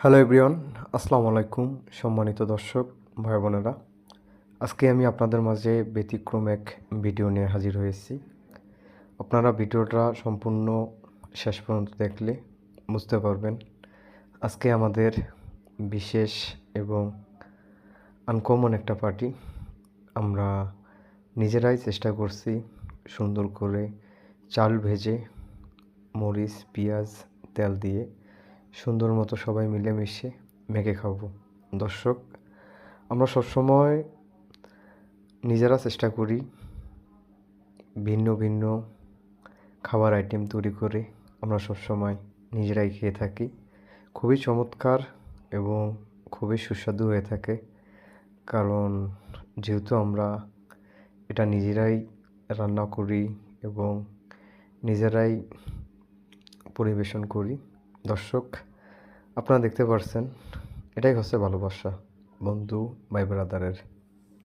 Hello everyone আসসালামু আলাইকুম সম্মানিত দর্শক, ভাই বোনেরা। আজকে আমি আপনাদের মাঝে ব্যতিক্রম এক ভিডিও নিয়ে হাজির হয়েছি। আপনারা ভিডিওটা সম্পূর্ণ শেষ পর্যন্ত দেখলে বুঝতে পারবেন। আজকে আমাদের বিশেষ এবং আনকমন একটা পার্টি আমরা নিজেরাই চেষ্টা করছি সুন্দর করে চাল ভেজে মরিচ, পেঁয়াজ, তেল দিয়ে সুন্দর মতো সবাই মিলেমিশে মেখে খাব। দর্শক, আমরা সবসময় নিজেরা চেষ্টা করি ভিন্ন ভিন্ন খাবার আইটেম তৈরি করে আমরা সবসময় নিজেরাই খেয়ে থাকি। খুবই চমৎকার এবং খুবই সুস্বাদু হয়ে থাকে। কারণ যেহেতু আমরা এটা নিজেরাই রান্না করি এবং নিজেরাই পরিবেশন করি, দর্শক আপনারা দেখতে পারছেন এটাই হচ্ছে ভালোবাসা বন্ধু ভাই ব্রাদারের